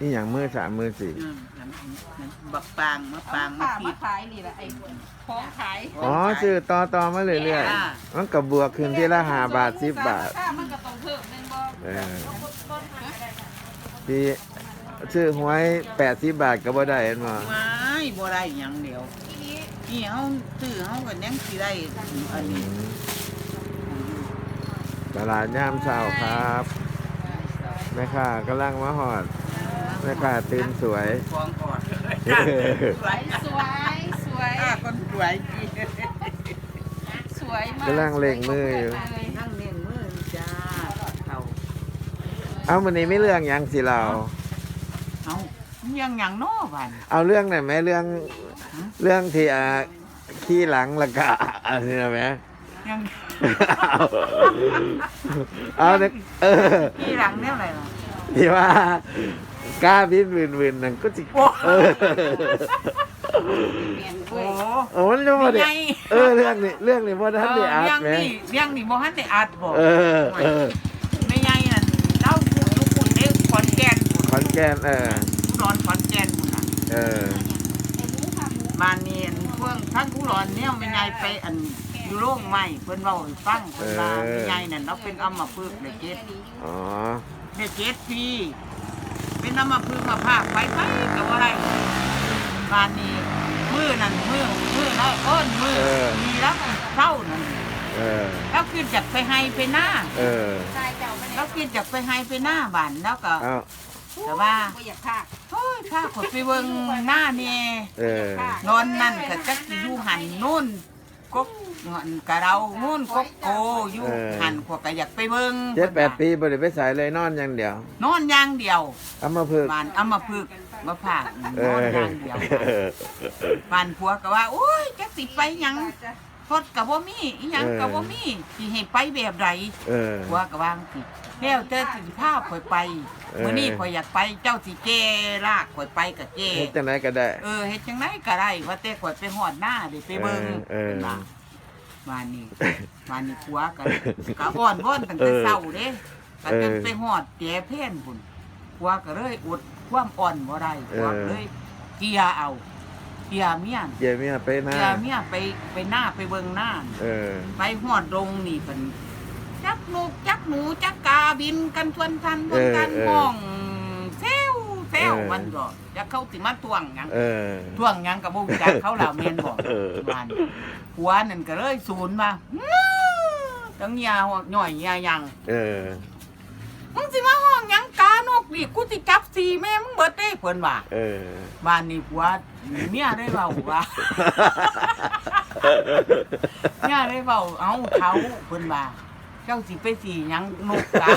นี่อย่างมือสามมือสี่อืมบักปางมะปางมะป้าพีมาขายนี่แหละไอ้ของขายอ๋อซื้อต่อต่อมาเรื่อยอ่า ๆมันก็บวกขึ้นที่ละห้าบาทสิบบาท ค่ามันก็ต้องเพิ่มแม่นบ่เออที่ซื้อหวยแปดสิบบาทก็บ่ได้เห็นบ่ไม่บ่ได้หยังเดียวนี่เฮาซื้อเฮาก็ยังสิได้อันอืนี้มตลาดย่ามเช้าครับ แม่ค้ากำลังมาหอดแม่ค้าตื่นสวย ฟองก่อนสวยสวยสวยอ่าคนสวยจีสวยมากกำลังเล็งมืออยู่นั่งเล่นมือจ้าเขาเอาวันนี้ไม่เรื่องหยังสิเรา เอายังหยังน้อบันเอาเรื่องไหนอยไหมเรื่องเรื่องที่อ่าขี้หลังและกะอันนี้นะไหม ยังเอาเอาเด็กเออที่หลังแนวอะไรล่ะที่ว่ากล้าบินวินวินนั่นก็จิโอ้เออเปลี่ยนโอ้ด้วยโอ้มันจะมาเด็ไม่ไงเออเรื่องนี้เรื่องนี้พ่อท่านได้อ่านเลี้ยงไหมนี่เลี้ยงนี่บ่ทันได้อัดบ่เออเออไม่ใหญ่นั่นเล่าผู้อยู่คุณเด้ขอนแก่นขอนแก่นเออผู้ร้อนขอนแก่นพุ่นน่ะเออไอ้หมูค่ะหมูบ้านนี้อันเพิ่งท่านผู้ร้อนเนี่ยไม่ใหญ่ไปอัน อยู่โรงใหม่เพิ่นเว้าให้ฟังเพิ่นว่าไม่ใหญ่นั่นเราเป็นอัมพฤกษ์ได้เจ็ดอ๋อได้เจ็ดปีเป็นอัมพฤกษ์มาพากไปไปก็บ่ได้บ้านนี้มือนั่นมือมือน้อยอ้นมือมีแล้วเท่านั่นเออแล้วคือจากไปให้ไปหน้าเออทรายเจ้าไม่ได้แล้วกินจากไปให้ไปหน้าบ้านแล้วก็ เอาแต่ว่า บ่อยากพากเฮ้ยถ้าขดไปเบิ่งหน้านี่ เออนอนนั่นก็จักสิอยู่หันนู่น กกหันกะเรานู่นกกโกอยู่หันขวก็อยากไปเบิ่งเจ็ดแปดปีบ่ได้ไปสายเลยนอนอย่างเดียวนอนอย่างเดียวเอามาพึกษ์บ้านเอามาพึกษ์มาผากเอนอนออย่างเดียวบ้านผัวก็ว่าโอ้ยจักสิไปหยัง พดก็บ่มีอีหยังก็บ่มีสิให้ไปแบบใดเออผัวก็วาจังสิแล้วแต่สิพาข่อยไปเออ มื้อนี้ข่อยอยากไปเจ้าสิเจลากข่อยไปก็เจเฮ็ดจังไดก็ได้ เออเฮ็ดจังไดก็ได้ว่าแต่ข่อยไปฮอดหน้าได้ไปเบิ่งเออเป็นว่ามานี่มานี่ผัวกันก็อ้อนว่อนตั้งแต่เช้าเด้ก็จนไปฮอดแก่เพ่นพุ่นผัวก็เลยอดความอ่อนบ่ได้ผัวก็เลยเกียร์เอาเกียร์เมียนเยี่ยมเมียไปหน้าเกียร์เมียไปไปหน้าไปเบิ่งหน้าเออ ไปฮอดดงนี่เพิ่นจักนกจักหนูจักกาบินกันทวนทันบนกันเออเออห้องแซวแซวเออมันก็จะเข้าสิมาทวงหยังเออท่วงหยังกับบ่รู้จักเขาล่ะแม่นบ่เออบ้านผัวนั่นก็เลยศูนย์มาตั้งยาหัวหน่อยยาหยังเออ มึงสิมาห้องหยังกานกนี่กูสิจับสีแม่มึงเบิดเด้เพิ่นว่าเออ บ้านนี้ผัวเมียได้เว้าว่าเมียได้เว้าเอ้าเขาเพิ่นว่าเจ้าสิไปสีหยังนกกา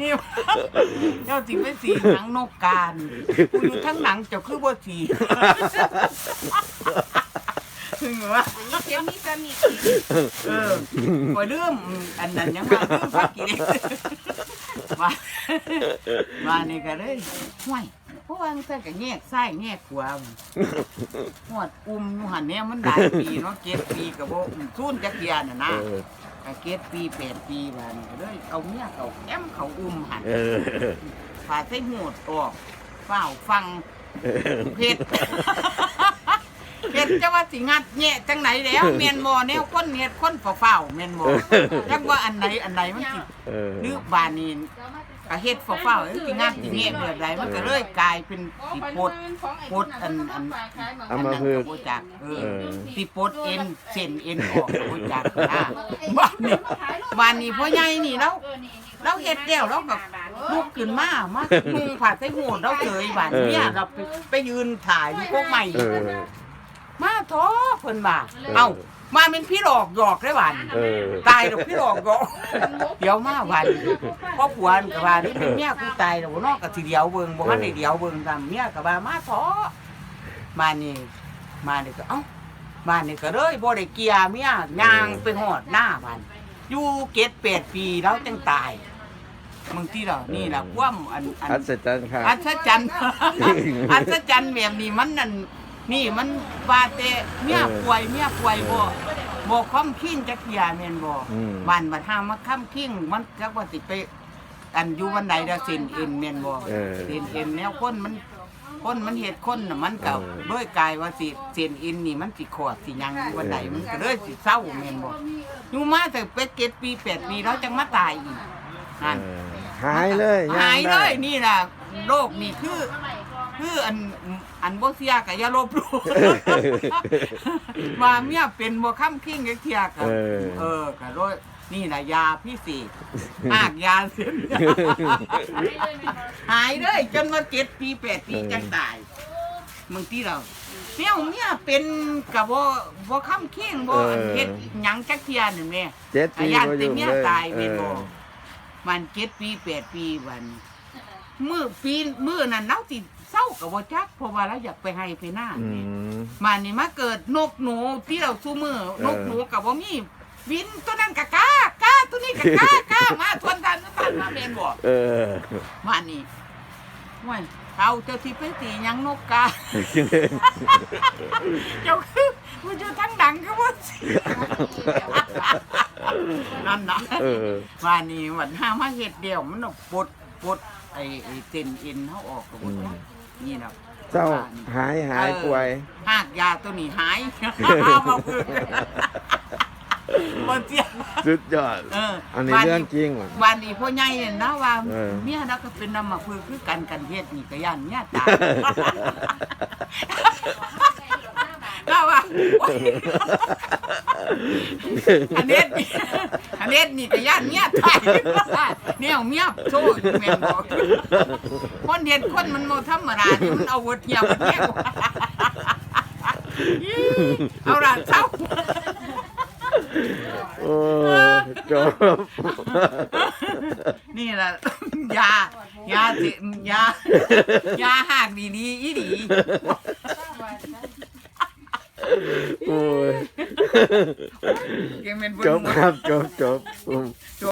นี่เจ้าสิไปสีหยังนกกานี่กูอยู่ทั้งหนังเจ้าคือบ่สี ถึงว่าอันนี้เข็มนี่ก็มีเออคอยลืมอันนั้นยังว่าลืมพักกินว่าว่านี่ก็เลยห่วยเพราะว่ามันก็แยกซ้ายแยกขวาหวดอุ้มอยู่หันเนี่ยมันหลายปีเนาะเจ็ดปีกับโบซุ่นจักเกียร์น่ะนะ เออก็เจ็ดปีแปดปีว่านี่ก็เลยเอาเมียเขาแอมเขาอุ้มหันเออผ่าใส่หูดออกเฝ้าฟังเพชร เพชรจะว่าสิงัดแง่จังไหนแล้วเมียนบ่แนวคนเฮ็ดคนเฝ้าๆเมียนบ่จังว่าอันไหนอันไหนมันสิเออหรือบานนี้ก็เฮ็ดเฝ้าๆเอ้ยสิงัดสิแง่แบบใดมันก็เลยกลายเป็นสิปดปดอันอันเอามาพึกษ์บ่จักเออเออสิปดเอ็นเส้นเอ็นออกก็บ่จักนะบ้านนี้บ้านนี้พ่อใหญ่นี่แล้วเราเฮ็ดแล้วเราก็ลุกขึ้นมามานุ่งผ้าใส่หูดเราเฉยบ้านเนี่ยเราไปไปยืนถ่ายอยู่พวกใหม่ เออมาท้อเพิ่นว่าเอ้ามาเป็นพี่หลอกหยอกได้หวานเออ ตายดอกพี่หลอกหยอกเดี๋ยวมาหวานพ่อผัวก็ว่านี่เป็นเมียกูตายแล้วบ่นอกก็สิเดียวเบิ่งบ่ทันได้เดียวเบิ่งตามเมียก็ว่ามาท้อมานี่มานี่ก็เอ้ามานี่ก็เลยบ่ได้เกียร์เมียย่างไปฮอดหน้าบ้านอยู่เกต8ปีแล้วจังตายมึงที่ล่ะนี่ล่ะความอันอันอัศจรรย์ครับ อัศจรรย์ อัศจรรย์แบบนี้มันนั่น นี่มันว่าแต่เมียป่วยเมียป่วยบ่บ่ค้ำคิงจักเทียแม่นบ่อืมวันบัดหามาค้ำคิงมันจักว่าสิไปอันอยู่วันใดดาเส้นเอ็นแม่นบ่เออเส้นเอ็นแนวคนมันคนมันเฮ็ดคนน่ะมันก็เออด้วยกายว่าสิเส้นเอ็นนี่มันสิขอดสิหยังอยู่วันใดมันก็เลยสิเศร้าแม่นบ่อยู่มาแต่เป็ดเจ็ดปีแปดปีแล้วจังมาตายอีกนั่น เออหายเลยหายงเลได้ ยนี่น่ะโรคนี่คือ คืออัน อันบ่เสียก็อย่าลบหลู่ ว่าเมียเป็นบ่ค้ำคิงจักเที่ยก็เออ เออก็โดยนี่น่ะยาพิเศษหากยาเส้นหายเลยจนว่าเจ็ดปีแปดปีจังตาย มึงที่เราเมียเมียเป็นกับบ่บ่ค้ำเคียงบ่อันเฮ็ดหยังจักเทียนี่แม่ เจ็ดอาปีญาบ่อแต่ยู่เมียเลยตายเอแม่นอบ่มันเจ็ดปีแปดปีวันมื้อปีมื้อนั้นเนาสิ เศร้ากับบ่จักเพราะว่าเราอยากไปให้ไปหน้าอืแม่ม มานี่มาเกิดนกหนูที่เราสู้มือเออนกหนูกับว่ามีวินตัวนั้นกะกากาตัวนี้กะกากามาทวนกันทวนมาเป็นบ่เออมานี่ว้ยเอาเจ้าที่ไปตีหยังนกกา เจ้าคือมันอยู่ทั้งดังก็ว่าสินั่นนะเออมานี่วันห้ามาเฮ็ดเดียวมันน่ะปลดปลดไอ้ไอ้เส้นเอ็นเขาออกกับบ่จัก นี่นะเจ้าหายหายป่วย หากยาตัวนี้หายเอามาพึ่งบนเตียงสุดยอดเอออันนี้วันนี้เรื่องจริงว่ะวันนี้พ่อใหญ่เนี่ยนะว่าเออเมียนักก็เป็นน้ำมาพึ่งคือกันกันเฮ็ดนี่ก็ย่านเมียตาย ก็ว่าโอ๊ยอันเน็ดนี่อันเน็ดนี่ก็ย่านเมียตายเนี่ยเมียโซ่แม่นบอกคนเฮ็ดคนมันบ่ธรรมดานี่มันเอาเวิร์ดเหี่ยวมันแท้กว่าเอาล่ะเช้าโอ้จบนี่แหละยายาสิยายาหากดีดีๆอีดี โอ้ยเกมเป็นบุญจบครับจบจบ